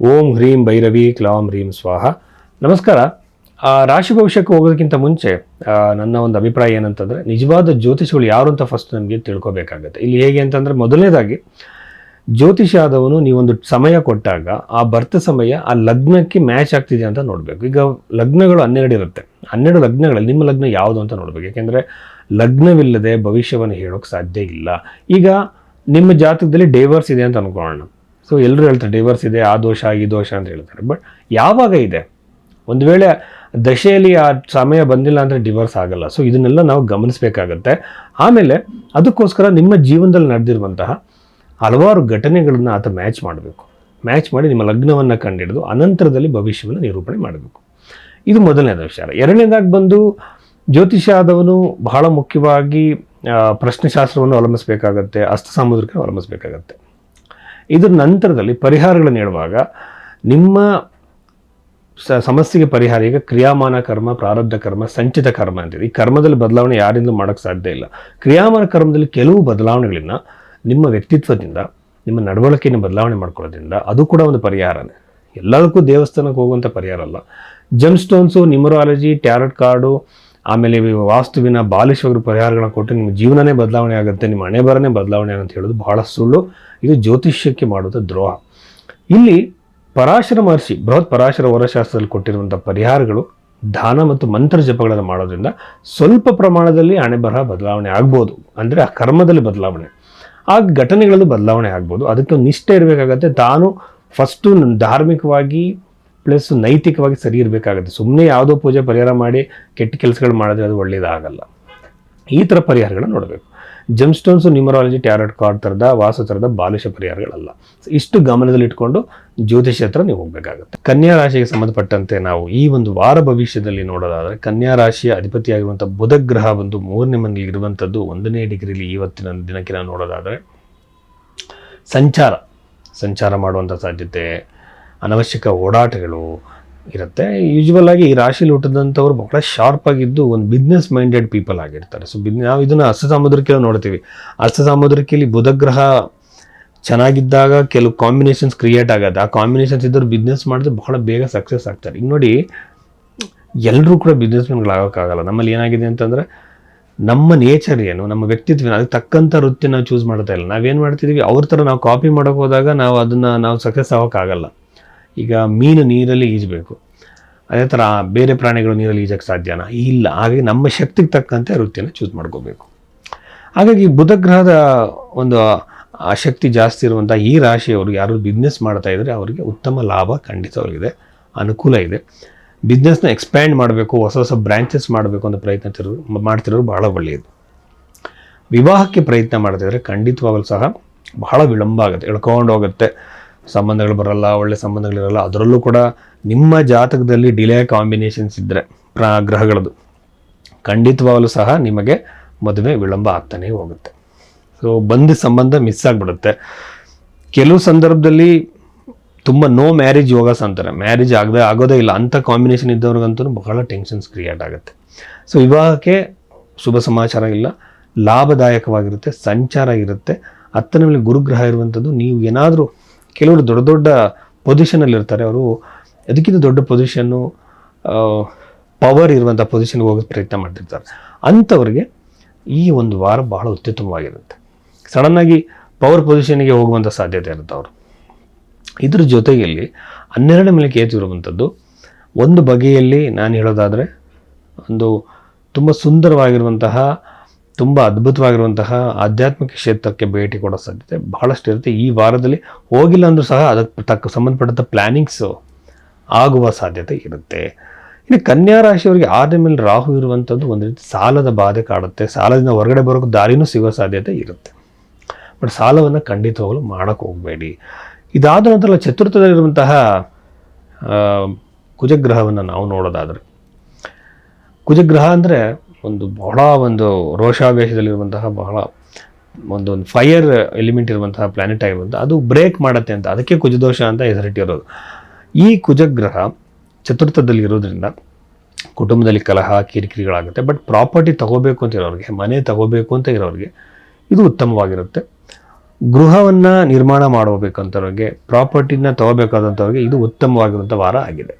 ಓಂ ಹ್ರೀಂ ಭೈರವಿ ಕ್ಲಾಂ ಹ್ರೀಂ ಸ್ವಾಹ. ನಮಸ್ಕಾರ. ರಾಶಿ ಭವಿಷ್ಯಕ್ಕೆ ಹೋಗೋದಕ್ಕಿಂತ ಮುಂಚೆ ನನ್ನ ಒಂದು ಅಭಿಪ್ರಾಯ ಏನಂತಂದರೆ, ನಿಜವಾದ ಜ್ಯೋತಿಷಿಗಳು ಯಾರು ಅಂತ ಫಸ್ಟ್ ನಮಗೆ ತಿಳ್ಕೊಬೇಕಾಗುತ್ತೆ. ಇಲ್ಲಿ ಹೇಗೆ ಅಂತಂದರೆ, ಮೊದಲನೇದಾಗಿ, ಜ್ಯೋತಿಷ ಆದವನು ನೀವೊಂದು ಸಮಯ ಕೊಟ್ಟಾಗ, ಆ ಬರ್ತ ಸಮಯ, ಆ ಲಗ್ನಕ್ಕೆ ಮ್ಯಾಚ್ ಆಗ್ತಿದೆ ಅಂತ ನೋಡಬೇಕು. ಈಗ ಲಗ್ನಗಳು ಹನ್ನೆರಡು ಇರುತ್ತೆ. ಹನ್ನೆರಡು ಲಗ್ನಗಳಲ್ಲಿ ನಿಮ್ಮ ಲಗ್ನ ಯಾವುದು ಅಂತ ನೋಡಬೇಕು. ಯಾಕೆಂದರೆ, ಲಗ್ನವಿಲ್ಲದೆ ಭವಿಷ್ಯವನ್ನು ಹೇಳೋಕ್ಕೆ ಸಾಧ್ಯ ಇಲ್ಲ. ಈಗ ನಿಮ್ಮ ಜಾತಕದಲ್ಲಿ ಡೇವರ್ಸ್ ಇದೆ ಅಂತ ಅನ್ಕೊಳ್ಳೋಣ. ಸೊ ಎಲ್ಲರೂ ಹೇಳ್ತಾರೆ ಡೈವರ್ಸ್ ಇದೆ, ಆ ದೋಷ, ಈ ದೋಷ ಅಂತ ಹೇಳ್ತಾರೆ. ಬಟ್ ಯಾವಾಗ ಇದೆ? ಒಂದು ವೇಳೆ ದಶೆಯಲ್ಲಿ ಆ ಸಮಯ ಬಂದಿಲ್ಲ ಅಂದರೆ ಡಿವರ್ಸ್ ಆಗಲ್ಲ. ಸೊ ಇದನ್ನೆಲ್ಲ ನಾವು ಗಮನಿಸಬೇಕಾಗತ್ತೆ. ಆಮೇಲೆ ಅದಕ್ಕೋಸ್ಕರ ನಿಮ್ಮ ಜೀವನದಲ್ಲಿ ನಡೆದಿರುವಂತಹ ಹಲವಾರು ಘಟನೆಗಳನ್ನು ಆತ ಮ್ಯಾಚ್ ಮಾಡಬೇಕು. ಮ್ಯಾಚ್ ಮಾಡಿ ನಿಮ್ಮ ಲಗ್ನವನ್ನು ಕಂಡಿಡಿದು, ಅನಂತರದಲ್ಲಿ ಭವಿಷ್ಯವನ್ನು ನಿರೂಪಣೆ ಮಾಡಬೇಕು. ಇದು ಮೊದಲನೇದ ವಿಚಾರ. ಎರಡನೇದಾಗಿ ಬಂದು, ಜ್ಯೋತಿಷ ಆದವನು ಬಹಳ ಮುಖ್ಯವಾಗಿ ಪ್ರಶ್ನೆಶಾಸ್ತ್ರವನ್ನು ಅವಲಂಬಿಸಬೇಕಾಗತ್ತೆ ಅಸ್ತ ಸಾಮುದ್ರಿಕ ಅವಲಂಬಿಸಬೇಕಾಗತ್ತೆ. ಇದ್ರ ನಂತರದಲ್ಲಿ ಪರಿಹಾರಗಳನ್ನು ಹೇಳುವಾಗ ನಿಮ್ಮ ಸ, ಸಮಸ್ಯೆಗೆ ಪರಿಹಾರ, ಈಗ ಕ್ರಿಯಾಮಾನ ಕರ್ಮ, ಪ್ರಾರಬ್ಧ ಕರ್ಮ, ಸಂಚಿತ ಕರ್ಮ ಅಂತಿದೆ ಈ ಕರ್ಮದಲ್ಲಿ ಬದಲಾವಣೆ ಯಾರಿಂದಲೂ ಮಾಡೋಕ್ಕೆ ಸಾಧ್ಯ ಇಲ್ಲ. ಕ್ರಿಯಾಮಾನ ಕರ್ಮದಲ್ಲಿ ಕೆಲವು ಬದಲಾವಣೆಗಳನ್ನ ನಿಮ್ಮ ವ್ಯಕ್ತಿತ್ವದಿಂದ, ನಿಮ್ಮ ನಡವಳಿಕೆಯನ್ನು ಬದಲಾವಣೆ ಮಾಡ್ಕೊಳ್ಳೋದ್ರಿಂದ ಅದು ಕೂಡ ಒಂದು ಪರಿಹಾರನೇ. ಎಲ್ಲದಕ್ಕೂ ದೇವಸ್ಥಾನಕ್ಕೆ ಹೋಗುವಂಥ ಪರಿಹಾರ ಅಲ್ಲ. Gem stones numerology tarot card ಆಮೇಲೆ ವಾಸ್ತುವಿನ ಬಾಲಿಶವರು ಪರಿಹಾರಗಳನ್ನ ಕೊಟ್ಟು ನಿಮ್ಮ ಜೀವನನೇ ಬದಲಾವಣೆ ಆಗುತ್ತೆ, ನಿಮ್ಮ ಹಣೆ ಬರನೇ ಬದಲಾವಣೆ ಅಂತ ಹೇಳೋದು ಬಹಳ ಸುಳ್ಳು. ಇದು ಜ್ಯೋತಿಷ್ಯಕ್ಕೆ ಮಾಡುವಂಥ ದ್ರೋಹ. ಇಲ್ಲಿ ಪರಾಶರ ಮಹರ್ಷಿ, ಬೃಹತ್ ಪರಾಶರ ವರಶಾಸ್ತ್ರದಲ್ಲಿ ಕೊಟ್ಟಿರುವಂಥ ಪರಿಹಾರಗಳು ದಾನ ಮತ್ತು ಮಂತ್ರ ಜಪಗಳನ್ನು ಮಾಡೋದ್ರಿಂದ ಸ್ವಲ್ಪ ಪ್ರಮಾಣದಲ್ಲಿ ಹಣೆ ಬರಹ ಬದಲಾವಣೆ ಆಗ್ಬೋದು. ಅಂದರೆ ಆ ಕರ್ಮದಲ್ಲಿ ಬದಲಾವಣೆ. ಆ ಘಟನೆಗಳಲ್ಲೂ ಬದಲಾವಣೆ ಆಗ್ಬೋದು. ಅದಕ್ಕೆ ನಿಷ್ಠೆ ಇರಬೇಕಾಗತ್ತೆ. ತಾನು ಫಸ್ಟು ಧಾರ್ಮಿಕವಾಗಿ ಪ್ಲಸ್ ನೈತಿಕವಾಗಿ ಸರಿ ಇರಬೇಕಾಗುತ್ತೆ. ಸುಮ್ಮನೆ ಯಾವುದೋ ಪೂಜೆ ಪರಿಹಾರ ಮಾಡಿ ಕೆಟ್ಟ ಕೆಲಸಗಳು ಮಾಡಿದ್ರೆ ಅದು ಒಳ್ಳೆಯದಾಗಲ್ಲ ಈ ಥರ ಪರಿಹಾರಗಳನ್ನ ನೋಡಬೇಕು. Gem stones numerology tarot card ಥರದ ವಾಸ ಥರದ ಬಾಲಿಶ ಪರಿಹಾರಗಳಲ್ಲ. ಇಷ್ಟು ಗಮನದಲ್ಲಿಟ್ಕೊಂಡು ಜ್ಯೋತಿಷ್ಯ ಹತ್ರ ನೀವು ಹೋಗಬೇಕಾಗುತ್ತೆ. ಕನ್ಯಾ ರಾಶಿಗೆ ಸಂಬಂಧಪಟ್ಟಂತೆ ನಾವು ಈ ಒಂದು ವಾರ ಭವಿಷ್ಯದಲ್ಲಿ ನೋಡೋದಾದರೆ, ಕನ್ಯಾ ರಾಶಿಯ ಅಧಿಪತಿಯಾಗಿರುವಂಥ ಬುಧ ಗ್ರಹ ಒಂದು ಮೂರನೇ ಮನೆಯಲ್ಲಿ ಇರುವಂಥದ್ದು ಒಂದನೇ ಡಿಗ್ರಿಲಿ ಇವತ್ತಿನ ದಿನಕ್ಕೆ ನಾವು ನೋಡೋದಾದರೆ, ಸಂಚಾರ. ಸಂಚಾರ ಮಾಡುವಂಥ ಸಾಧ್ಯತೆ ಅನವಶ್ಯಕ ಓಡಾಟಗಳು ಇರುತ್ತೆ. ಯೂಶ್ವಲ್ ಆಗಿ ಈ ರಾಶಿಲಿ ಹುಟ್ಟಿದಂಥವ್ರು ಬಹಳ ಶಾರ್ಪ್ ಆಗಿದ್ದು ಒಂದು ಬಿಸ್ನೆಸ್ ಮೈಂಡೆಡ್ ಪೀಪಲ್ ಆಗಿರ್ತಾರೆ. ಸೊ ಬಿದ್ ನಾವು ಇದನ್ನು ಹಸ್ತ ಸಾಮುದ್ರಿಕೆಯಲ್ಲಿ ನೋಡ್ತೀವಿ. ಹಸ್ತ ಸಾಮುದ್ರಿಕೆಯಲ್ಲಿ ಬುಧಗ್ರಹ ಚೆನ್ನಾಗಿದ್ದಾಗ ಕೆಲವು ಕಾಂಬಿನೇಷನ್ಸ್ ಕ್ರಿಯೇಟ್ ಆಗೋದು. ಆ ಕಾಂಬಿನೇಷನ್ಸ್ ಇದ್ದರೂ ಬಿಸ್ನೆಸ್ ಮಾಡಿದ್ರೆ ಬಹಳ ಬೇಗ ಸಕ್ಸಸ್ ಆಗ್ತಾರೆ. ಈಗ ನೋಡಿ ಎಲ್ಲರೂ ಕೂಡ ಬಿಸ್ನೆಸ್ಮೆನ್ಗಳಾಗೋಕ್ಕಾಗಲ್ಲ ನಮ್ಮಲ್ಲಿ ಏನಾಗಿದೆ ಅಂತಂದರೆ, ನಮ್ಮ ನೇಚರ್ ಏನು, ನಮ್ಮ ವ್ಯಕ್ತಿತ್ವ ಅದಕ್ಕೆ ತಕ್ಕಂಥ ವೃತ್ತಿ ನಾವು ಚೂಸ್ ಮಾಡ್ತಾ ಇಲ್ಲ. ನಾವೇನು ಮಾಡ್ತಿದ್ದೀವಿ ಅವ್ರ ಥರ ನಾವು ಕಾಪಿ ಮಾಡೋಕೆ ಹೋದಾಗ ನಾವು ಅದನ್ನು, ನಾವು ಸಕ್ಸಸ್ ಆಗೋಕ್ಕಾಗಲ್ಲ. ಈಗ ಮೀನು ನೀರಲ್ಲಿ ಈಜಬೇಕು. ಅದೇ ಥರ ಬೇರೆ ಪ್ರಾಣಿಗಳು ನೀರಲ್ಲಿ ಈಜಕ್ಕೆ ಸಾಧ್ಯನಾ? ಇಲ್ಲ. ಹಾಗಾಗಿ ನಮ್ಮ ಶಕ್ತಿಗೆ ತಕ್ಕಂತೆ ವೃತ್ತಿಯನ್ನು ಚೂಸ್ ಮಾಡ್ಕೋಬೇಕು. ಹಾಗಾಗಿ ಬುಧ ಗ್ರಹದ ಒಂದು ಶಕ್ತಿ ಜಾಸ್ತಿ ಇರುವಂಥ ಈ ರಾಶಿಯವರು ಯಾರು ಬಿಸ್ನೆಸ್ ಮಾಡ್ತಾ ಇದ್ದರೆ ಅವರಿಗೆ ಉತ್ತಮ ಲಾಭ ಖಂಡಿತವಾಗಿದೆ ಅನುಕೂಲ ಇದೆ. ಬಿಸ್ನೆಸ್ನ ಎಕ್ಸ್ಪ್ಯಾಂಡ್ ಮಾಡಬೇಕು, ಹೊಸ ಹೊಸ ಬ್ರ್ಯಾಂಚಸ್ ಮಾಡಬೇಕು ಅಂತ ಪ್ರಯತ್ನ ತಿರು- ಮಾಡ್ತಿರೋರು ಬಹಳ ಒಳ್ಳೆಯದು. ವಿವಾಹಕ್ಕೆ ಪ್ರಯತ್ನ ಮಾಡ್ತಿದ್ರೆ ಖಂಡಿತವಾಗಲೂ ಸಹ ಬಹಳ ವಿಳಂಬ ಆಗುತ್ತೆ, ಎಳ್ಕೊಂಡು ಹೋಗುತ್ತೆ. ಸಂಬಂಧಗಳು ಬರಲ್ಲ, ಒಳ್ಳೆ ಸಂಬಂಧಗಳಿರಲ್ಲ ಅದರಲ್ಲೂ ಕೂಡ ನಿಮ್ಮ ಜಾತಕದಲ್ಲಿ ಡಿಲೇ ಕಾಂಬಿನೇಷನ್ಸ್ ಇದ್ದರೆ ಪ್ರಾ ಗ್ರಹಗಳದ್ದು ಖಂಡಿತವಾಗಲೂ ಸಹ ನಿಮಗೆ ಮದುವೆ ವಿಳಂಬ ಆಗ್ತಾನೇ ಹೋಗುತ್ತೆ. ಸೊ ಬಂದ ಸಂಬಂಧ ಮಿಸ್ ಆಗಿಬಿಡುತ್ತೆ. ಕೆಲವು ಸಂದರ್ಭದಲ್ಲಿ ತುಂಬ ನೋ ಮ್ಯಾರೇಜ್ ಯೋಗಸ್ ಅಂತಾರೆ. ಮ್ಯಾರೇಜ್ ಆಗದೆ ಆಗೋದೇ ಇಲ್ಲ. ಅಂಥ ಕಾಂಬಿನೇಷನ್ ಇದ್ದವ್ರಿಗಂತೂ ಬಹಳ ಟೆನ್ಷನ್ಸ್ ಕ್ರಿಯೇಟ್ ಆಗುತ್ತೆ. ಸೊ ವಿವಾಹಕ್ಕೆ ಶುಭ ಸಮಾಚಾರ ಇಲ್ಲ. ಲಾಭದಾಯಕವಾಗಿರುತ್ತೆ, ಸಂಚಾರ ಇರುತ್ತೆ. ಹತ್ತನೇ ಮೇಲೆ ಗುರುಗ್ರಹ ಇರುವಂಥದ್ದು ನೀವು ಏನಾದರೂ ಕೆಲವರು ದೊಡ್ಡ ದೊಡ್ಡ ಪೊಸಿಷನಲ್ಲಿ ಇರ್ತಾರೆ. ಅವರು ಅದಕ್ಕಿಂತ ದೊಡ್ಡ ಪೊಸಿಷನ್ನು ಪವರ್ ಇರುವಂಥ ಪೊಸಿಷನ್ಗೆ ಹೋಗೋಕ್ಕೆ ಪ್ರಯತ್ನ ಮಾಡ್ತಿರ್ತಾರೆ. ಅಂಥವ್ರಿಗೆ ಈ ಒಂದು ವಾರ ಬಹಳ ಅತ್ಯುತ್ತಮವಾಗಿರುತ್ತೆ ಸಡನ್ನಾಗಿ ಪವರ್ ಪೊಸಿಷನ್ಗೆ ಹೋಗುವಂಥ ಸಾಧ್ಯತೆ ಇರುತ್ತೆ ಅವರು. ಇದ್ರ ಜೊತೆಯಲ್ಲಿ ಹನ್ನೆರಡನೇ ಮೇಲೆ ಕೇತು ಇರುವಂಥದ್ದು ಒಂದು ಬಗೆಯಲ್ಲಿ ನಾನು ಹೇಳೋದಾದರೆ ಒಂದು ತುಂಬ ಸುಂದರವಾಗಿರುವಂತಹ ತುಂಬ ಅದ್ಭುತವಾಗಿರುವಂತಹ ಆಧ್ಯಾತ್ಮಿಕ ಕ್ಷೇತ್ರಕ್ಕೆ ಭೇಟಿ ಕೊಡೋ ಸಾಧ್ಯತೆ ಬಹಳಷ್ಟು ಇರುತ್ತೆ. ಈ ವಾರದಲ್ಲಿ ಹೋಗಿಲ್ಲ ಅಂದರೂ ಸಹ ಅದಕ್ಕೆ ತಕ್ಕ ಸಂಬಂಧಪಟ್ಟಂಥ ಪ್ಲ್ಯಾನಿಂಗ್ಸು ಆಗುವ ಸಾಧ್ಯತೆ ಇರುತ್ತೆ. ಇನ್ನು ಕನ್ಯಾ ರಾಶಿಯವರಿಗೆ ಆದ ಮೇಲೆ ರಾಹು ಇರುವಂಥದ್ದು ಒಂದು ರೀತಿ ಸಾಲದ ಬಾಧೆ ಕಾಡುತ್ತೆ. ಸಾಲದಿಂದ ಹೊರಗಡೆ ಬರೋಕ್ಕೆ ದಾರಿನೂ ಸಿಗೋ ಸಾಧ್ಯತೆ ಇರುತ್ತೆ. ಬಟ್ ಸಾಲವನ್ನು ಖಂಡಿತವಾಗಲು ಮಾಡೋಕ್ಕೆ ಹೋಗಬೇಡಿ. ಇದಾದ ನಂತರ ಚತುರ್ಥದಲ್ಲಿರುವಂತಹ ಕುಜಗ್ರಹವನ್ನು ನಾವು ನೋಡೋದಾದರೆ, ಕುಜಗ್ರಹ ಅಂದರೆ ಒಂದು ಬಹಳ ಒಂದು ರೋಷಾವೇಶದಲ್ಲಿರುವಂತಹ ಬಹಳ ಒಂದು ಒಂದು ಫೈರ್ ಎಲಿಮೆಂಟ್ ಇರುವಂತಹ ಪ್ಲಾನೆಟ್ ಆಗಿರುವಂಥ ಅದು ಬ್ರೇಕ್ ಮಾಡುತ್ತೆ ಅಂತ, ಅದಕ್ಕೆ ಕುಜದೋಷ ಅಂತ ಹೆಸರಿಟ್ಟಿರೋದು. ಈ ಕುಜಗ್ರಹ ಚತುರ್ಥದಲ್ಲಿ ಇರೋದ್ರಿಂದ ಕುಟುಂಬದಲ್ಲಿ ಕಲಹ, ಕಿರಿಕಿರಿಗಳಾಗುತ್ತೆ ಬಟ್ ಪ್ರಾಪರ್ಟಿ ತಗೋಬೇಕು ಅಂತ ಇರೋರಿಗೆ, ಮನೆ ತಗೋಬೇಕು ಅಂತ ಇರೋರಿಗೆ ಇದು ಉತ್ತಮವಾಗಿರುತ್ತೆ. ಗೃಹವನ್ನು ನಿರ್ಮಾಣ ಮಾಡಬೇಕಂಥವ್ರಿಗೆ ಪ್ರಾಪರ್ಟಿನ ತಗೋಬೇಕಾದಂಥವ್ರಿಗೆ ಇದು ಉತ್ತಮವಾಗಿರುವಂಥ ವಾರ ಆಗಿದೆ.